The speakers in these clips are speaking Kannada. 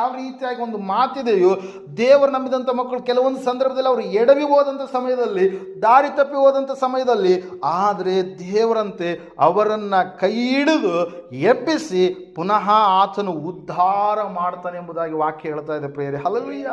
ಯಾವ ರೀತಿಯಾಗಿ ಒಂದು ಮಾತಿದೆಯೋ ದೇವರು ನಂಬಿದಂಥ ಮಕ್ಕಳು ಕೆಲವೊಂದು ಸಂದರ್ಭದಲ್ಲಿ ಅವರು ಎಡವಿ ಹೋದಂಥ ಸಮಯದಲ್ಲಿ, ದಾರಿ ತಪ್ಪಿ ಹೋದಂಥ ಸಮಯದಲ್ಲಿ, ಆದರೆ ದೇವರಂತೆ ಅವರನ್ನು ಕೈ ಹಿಡಿದು ಎಬ್ಬಿಸಿ ಪುನಃ ಆತನು ಉದ್ಧಾರ ಮಾಡ್ತಾನೆ ಎಂಬುದಾಗಿ ವಾಕ್ಯ ಹೇಳ್ತಾ ಇದೆ ಪ್ರೇರೆ ಹಲಲುಯ್ಯ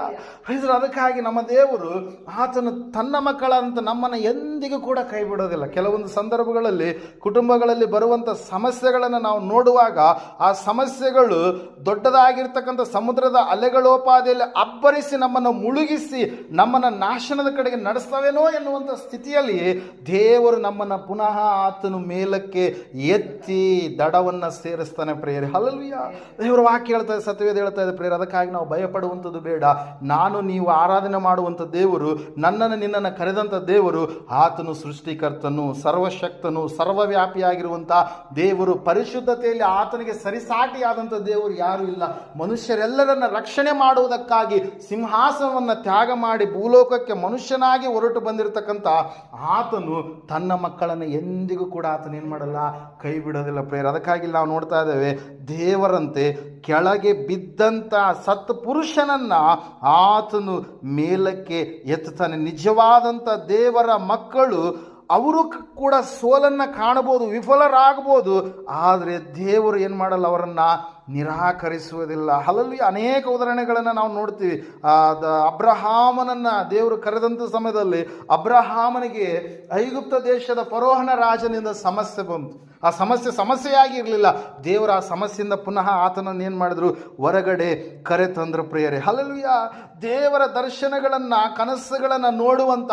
ಹೈಸರು ಅದಕ್ಕಾಗಿ ನಮ್ಮ ದೇವರು ಆತನು ತನ್ನ ಮಕ್ಕಳಂತ ನಮ್ಮನ್ನು ಎಂದಿಗೂ ಕೂಡ ಕೈ ಬಿಡೋದಿಲ್ಲ ಕೆಲವೊಂದು ಸಂದರ್ಭಗಳಲ್ಲಿ, ಕುಟುಂಬಗಳಲ್ಲಿ ಬರುವಂಥ ಸಮಸ್ಯೆಗಳನ್ನು ನಾವು ನೋಡುವಾಗ ಆ ಸಮಸ್ಯೆಗಳು ದೊಡ್ಡದಾಗಿರ್ತಕ್ಕಂಥ ಸಮುದ್ರದ ಅಲೆಗಳೋಪಾದಿಯಲ್ಲಿ ಅಬ್ಬರಿಸಿ ನಮ್ಮನ್ನು ಮುಳುಗಿಸಿ ನಮ್ಮನ್ನು ನಾಶನದ ಕಡೆಗೆ ನಡೆಸ್ತವೇನೋ ಎನ್ನುವಂಥ ಸ್ಥಿತಿಯಲ್ಲಿ ದೇವರು ನಮ್ಮನ್ನು ಪುನಃ ಆತನು ಮೇಲಕ್ಕೆ ಎತ್ತಿ ದಡವನ್ನು ಸೇರಿಸ್ತಾನೆ ಪ್ರೇಯರ್. ಹಲಲ್ವಿಯ ದೇವರ ವಾಕ್ಯ ಹೇಳ್ತಾ ಸತ್ಯವೇದ ಹೇಳ್ತಾ ಇದೆ ಪ್ರೇರ ಅದಕ್ಕಾಗಿ ನಾವು ಭಯಪಡುವಂಥದ್ದು ಬೇಡ. ನಾನು ನೀವು ಆರಾಧನೆ ಮಾಡುವಂಥ ದೇವರು, ನನ್ನನ್ನು ನಿನ್ನನ್ನು ಕರೆದಂಥ ದೇವರು, ಆತನು ಸೃಷ್ಟಿಕರ್ತನು, ಸರ್ವಶಕ್ತನು, ಸರ್ವವ್ಯಾಪಿಯಾಗಿರುವಂಥ ದೇವರು, ಪರಿಶುದ್ಧತೆಯಲ್ಲಿ ಆತನಿಗೆ ಸರಿಸಾಟಿಯಾದಂಥ ದೇವರು ಯಾರೂ ಇಲ್ಲ. ಮನುಷ್ಯರೆಲ್ಲರನ್ನ ರಕ್ಷಣೆ ಮಾಡುವುದಕ್ಕಾಗಿ ಸಿಂಹಾಸನವನ್ನು ತ್ಯಾಗ ಮಾಡಿ ಭೂಲೋಕಕ್ಕೆ ಮನುಷ್ಯನಾಗಿ ಹೊರಟು ಬಂದಿರತಕ್ಕಂಥ ಆತನು ತನ್ನ ಮಕ್ಕಳನ್ನು ಎಂದಿಗೂ ಕೂಡ ಆತನ ಏನು ಮಾಡಲ್ಲ? ಕೈ ಬಿಡೋದಿಲ್ಲ ಪ್ರೇಯರ್. ಅದಕ್ಕಾಗಿ ನಾವು ನೋಡ್ತಾ ಇದ್ದೇವೆ ದೇವರಂತೆ ಕೆಳಗೆ ಬಿದ್ದಂಥ ಸತ್ ಪುರುಷನನ್ನ ಆತನು ಮೇಲಕ್ಕೆ ಎತ್ತುತ್ತಾನೆ. ನಿಜವಾದಂಥ ದೇವರ ಮಕ್ಕಳು ಅವರು ಕೂಡ ಸೋಲನ್ನು ಕಾಣಬಹುದು ವಿಫಲರಾಗಬಹುದು ಆದರೆ ದೇವರು ಏನು ಮಾಡಲ್ಲ ಅವರನ್ನು ನಿರಾಕರಿಸುವುದಿಲ್ಲ. ಹಲಲ್ಲಿ ಅನೇಕ ಉದಾಹರಣೆಗಳನ್ನು ನಾವು ನೋಡ್ತೀವಿ. ದ- ಅಬ್ರಹಾಮನನ್ನ ದೇವರು ಕರೆದಂಥ ಸಮಯದಲ್ಲಿ ಅಬ್ರಹಾಮನಿಗೆ ಐಗುಪ್ತ ದೇಶದ ಪರೋಹನ ರಾಜನಿಂದ ಸಮಸ್ಯೆ ಬಂತು. ಆ ಸಮಸ್ಯೆ ಸಮಸ್ಯೆಯಾಗಿ ಇರಲಿಲ್ಲ ದೇವರು ಆ ಸಮಸ್ಯೆಯಿಂದ ಪುನಃ ಆತನನ್ನು ಏನು ಮಾಡಿದ್ರು? ಹೊರಗಡೆ ಕರೆ ತಂದ್ರು ಪ್ರಿಯರೇ. ಹಲಲ್ವಿಯ ದೇವರ ದರ್ಶನಗಳನ್ನು, ಕನಸುಗಳನ್ನು ನೋಡುವಂಥ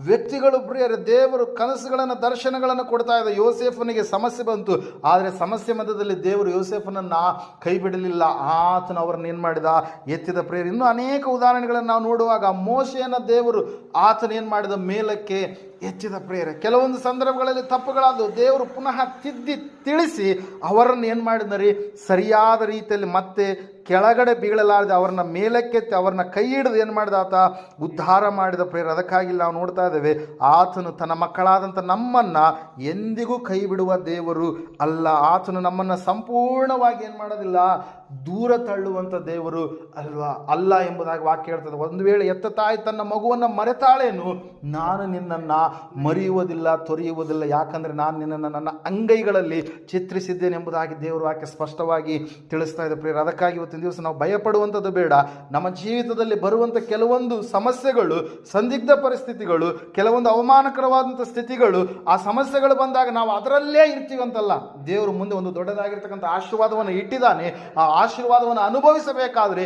ವ್ಯಕ್ತಿಗಳು ಪ್ರಿಯರೇ, ದೇವರು ಕನಸುಗಳನ್ನು, ದರ್ಶನಗಳನ್ನು ಕೊಡ್ತಾ ಇದ್ದ ಯೋಸೇಫನಿಗೆ ಸಮಸ್ಯೆ ಬಂತು. ಆದರೆ ಸಮಸ್ಯೆ ಮಧ್ಯದಲ್ಲಿ ದೇವರು ಯೋಸೇಫನನ್ನು ಕೈ ಬಿಡಲಿಲ್ಲ. ಆತನ ಅವರನ್ನು ಏನು ಮಾಡಿದ? ಎತ್ತಿದ ಪ್ರೇರಿ ಇನ್ನೂ ಅನೇಕ ಉದಾಹರಣೆಗಳನ್ನು ನಾವು ನೋಡುವಾಗ ಮೋಶೆಯನ್ನು ದೇವರು ಆತನೇನು ಮಾಡಿದ? ಮೇಲಕ್ಕೆ ಎತ್ತಿದ ಪ್ರೇಯರ್ ಕೆಲವೊಂದು ಸಂದರ್ಭಗಳಲ್ಲಿ ತಪ್ಪುಗಳಾದವು. ದೇವರು ಪುನಃ ತಿದ್ದಿ, ತಿಳಿಸಿ ಅವರನ್ನು ಏನು ಮಾಡಿದ್ರಿ ಸರಿಯಾದ ರೀತಿಯಲ್ಲಿ ಮತ್ತೆ ಕೆಳಗಡೆ ಬೀಳಲಾರದೆ ಅವರನ್ನ ಮೇಲಕ್ಕೆತ್ತಿ ಅವ್ರನ್ನ ಕೈ ಹಿಡಿದು ಏನು ಮಾಡಿದ ಆತ? ಉದ್ಧಾರ ಮಾಡಿದ ಪ್ರೇಯರ್ ಅದಕ್ಕಾಗಿ ನಾವು ನೋಡ್ತಾ ಇದ್ದೇವೆ, ಆತನು ತನ್ನ ಮಕ್ಕಳಾದಂಥ ನಮ್ಮನ್ನು ಎಂದಿಗೂ ಕೈ ಬಿಡುವ ದೇವರು ಅಲ್ಲ. ಆತನು ನಮ್ಮನ್ನು ಸಂಪೂರ್ಣವಾಗಿ ಏನು ಮಾಡೋದಿಲ್ಲ, ದೂರ ತಳ್ಳುವಂಥ ದೇವರು ಅಲ್ವಾ? ಅಲ್ಲ ಎಂಬುದಾಗಿ ವಾಕ್ಯ ಹೇಳ್ತದೆ. ಒಂದು ವೇಳೆ ಎತ್ತ ತಾಯಿ ತನ್ನ ಮಗುವನ್ನು ಮರೆತಾಳೇನು? ನಾನು ನಿನ್ನನ್ನು ಮರೆಯುವುದಿಲ್ಲ, ತೊರೆಯುವುದಿಲ್ಲ. ಯಾಕಂದರೆ ನಾನು ನಿನ್ನನ್ನು ನನ್ನ ಅಂಗೈಗಳಲ್ಲಿ ಚಿತ್ರಿಸಿದ್ದೇನೆ ಎಂಬುದಾಗಿ ದೇವರು ಆಕೆ ಸ್ಪಷ್ಟವಾಗಿ ತಿಳಿಸ್ತಾ ಇದೆ ಪ್ರಿಯರು. ಅದಕ್ಕಾಗಿ ಇವತ್ತಿನ ದಿವಸ ನಾವು ಭಯಪಡುವಂಥದ್ದು ಬೇಡ. ನಮ್ಮ ಜೀವಿತದಲ್ಲಿ ಬರುವಂಥ ಕೆಲವೊಂದು ಸಮಸ್ಯೆಗಳು, ಸಂದಿಗ್ಧ ಪರಿಸ್ಥಿತಿಗಳು, ಕೆಲವೊಂದು ಅವಮಾನಕರವಾದಂಥ ಸ್ಥಿತಿಗಳು, ಆ ಸಮಸ್ಯೆಗಳು ಬಂದಾಗ ನಾವು ಅದರಲ್ಲೇ ಇರ್ತೀವಂತಲ್ಲ. ದೇವರು ಮುಂದೆ ಒಂದು ದೊಡ್ಡದಾಗಿರ್ತಕ್ಕಂಥ ಆಶೀರ್ವಾದವನ್ನು ಇಟ್ಟಿದ್ದಾನೆ. ಆ ಆಶೀರ್ವಾದವನ್ನು ಅನುಭವಿಸಬೇಕಾದ್ರೆ